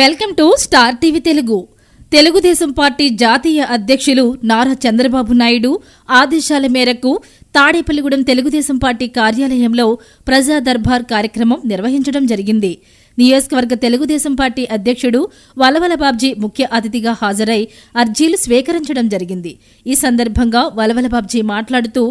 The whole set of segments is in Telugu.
Welcome to Star TV Telugu. Telugu Desam party జాతీయ అధ్యక్షులు నారా చంద్రబాబు నాయుడు ఆదేశాల మేరకు తాడేపల్లిగూడెం తెలుగుదేశం పార్టీ కార్యాలయంలో ప్రజా దర్బార్ కార్యక్రమం నిర్వహించడం జరిగింది. నియోజకవర్గ తెలుగుదేశం పార్టీ అధ్యక్షుడు వలవల బాబ్జీ ముఖ్య అతిథిగా హాజరై అర్జీలు స్వీకరించడం జరిగింది. ఈ సందర్భంగా వలవల బాబ్జీ మాట్లాడుతూ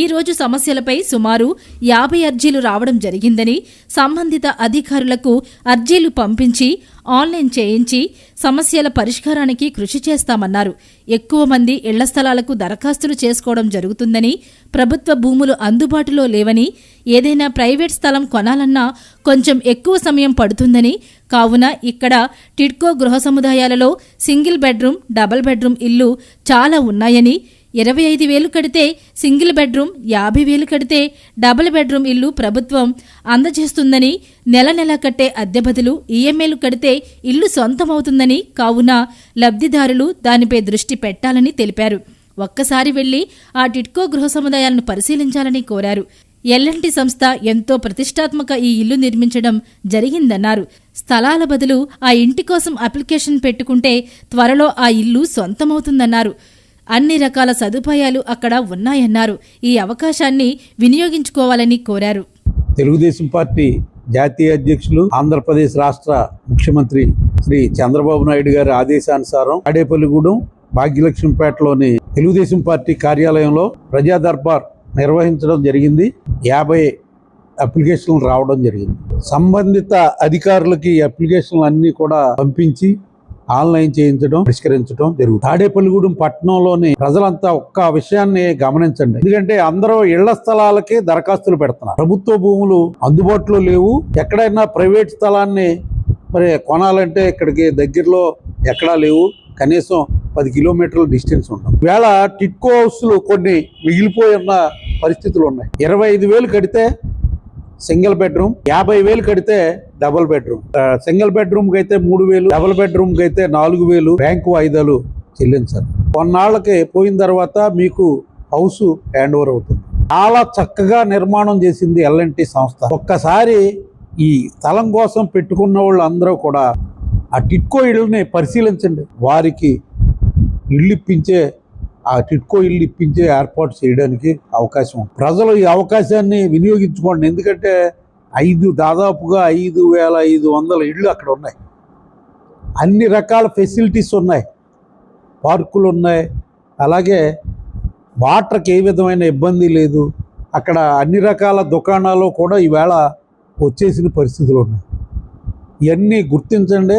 ఈ రోజు సమస్యలపై సుమారు యాభై అర్జీలు రావడం జరిగిందని సంబంధిత అధికారులకు అర్జీలు పంపించి ఆన్లైన్ చేయించి సమస్యల పరిష్కారానికి కృషి చేస్తామన్నారు. ఎక్కువ మంది ఇళ్ళ స్థలాలకు దరఖాస్తులు చేసుకోవడం జరుగుతుందని ప్రభుత్వ భూములు అందుబాటులో లేవని ఏదైనా ప్రైవేట్ స్థలం కొనాలన్నా కొంచెం ఎక్కువ సమయం పడుతుందని కావున ఇక్కడ టిడ్కో గృహ సముదాయాలలో సింగిల్ బెడ్రూమ్ డబుల్ బెడ్రూమ్ ఇల్లు చాలా ఉన్నాయని ఇరవై ఐదు వేలు కడితే సింగిల్ బెడ్రూమ్ యాభై వేలు కడితే డబుల్ బెడ్రూమ్ ఇల్లు ప్రభుత్వం అందజేస్తుందని నెల నెల కట్టే అద్దె బదులు ఈఎంఐలు కడితే ఇల్లు సొంతమవుతుందని కావున లబ్ధిదారులు దానిపై దృష్టి పెట్టాలని తెలిపారు. ఒక్కసారి వెళ్ళి ఆ టిట్కో గృహ సముదాయాలను పరిశీలించాలని కోరారు. ఎల్ఎన్టీ సంస్థ ఎంతో ప్రతిష్టాత్మక ఈ ఇల్లు నిర్మించడం జరిగిందన్నారు. స్థలాల బదులు ఆ ఇంటి కోసం అప్లికేషన్ పెట్టుకుంటే త్వరలో ఆ ఇల్లు సొంతమవుతుందన్నారు. అన్ని రకాల సదుపాయాలు అక్కడ ఉన్నాయన్నారు. ఈ అవకాశాన్ని వినియోగించుకోవాలని కోరారు. తెలుగుదేశం పార్టీ జాతీయ అధ్యక్షులు ఆంధ్రప్రదేశ్ రాష్ట్ర ముఖ్యమంత్రి శ్రీ చంద్రబాబు నాయుడు గారి ఆదేశానుసారం అడేపల్లిగూడెం భాగ్యలక్ష్మిపేటలోని తెలుగుదేశం పార్టీ కార్యాలయంలో ప్రజా దర్బార్ నిర్వహించడం జరిగింది. యాభై అప్లికేషన్లు రావడం జరిగింది. సంబంధిత అధికారులకి అప్లికేషన్లు అన్నీ కూడా పంపించి ఆన్లైన్ చేయించడం పరిష్కరించడం జరుగుతుంది. తాడేపల్లిగూడెం పట్టణంలోని ప్రజలంతా ఒక్క విషయాన్ని గమనించండి. ఎందుకంటే అందరూ ఇళ్ళ స్థలాలకి దరఖాస్తులు పెడుతున్నారు. ప్రభుత్వ భూములు అందుబాటులో లేవు. ఎక్కడైనా ప్రైవేట్ స్థలాన్ని మరి కొనాలంటే ఇక్కడికి దగ్గరలో ఎక్కడా లేవు. కనీసం పది కిలోమీటర్ల డిస్టెన్స్ ఉంటుంది. వేళ టిట్కో హౌస్లు కొన్ని మిగిలిపోయి ఉన్న పరిస్థితులు ఉన్నాయి. ఇరవై ఐదు వేలు కడితే సింగిల్ బెడ్రూమ్. యాభై వేలు కడితే డబుల్ బెడ్రూమ్. సింగిల్ బెడ్రూమ్కి అయితే మూడు వేలు డబుల్ బెడ్రూమ్కి అయితే నాలుగు వేలు బ్యాంకు వాయిదాలు చెల్లించాలి కొన్నాళ్ళకి పోయిన తర్వాత మీకు హౌస్ హ్యాండ్ ఓవర్ అవుతుంది. చాలా చక్కగా నిర్మాణం చేసింది ఎల్ఎన్టీ సంస్థ. ఒక్కసారి ఈ స్థలం కోసం పెట్టుకున్న వాళ్ళు అందరూ కూడా ఆ టిట్కో ఇళ్ళని పరిశీలించండి. వారికి ఇళ్ళు ఇప్పించే ఆ టిట్కో ఇల్లు ఇప్పించే ఏర్పాటు చేయడానికి అవకాశం ఉంది. ప్రజలు ఈ అవకాశాన్ని వినియోగించుకోండి. ఎందుకంటే ఐదు దాదాపుగా ఐదు వేల ఐదు వందల ఇళ్ళు అక్కడ ఉన్నాయి. అన్ని రకాల ఫెసిలిటీస్ ఉన్నాయి. పార్కులు ఉన్నాయి. అలాగే వాటర్కి ఏ విధమైన ఇబ్బంది లేదు. అక్కడ అన్ని రకాల దుకాణాలు కూడా ఈవేళ వచ్చేసిన పరిస్థితులు ఉన్నాయి. ఇవన్నీ గుర్తించండి.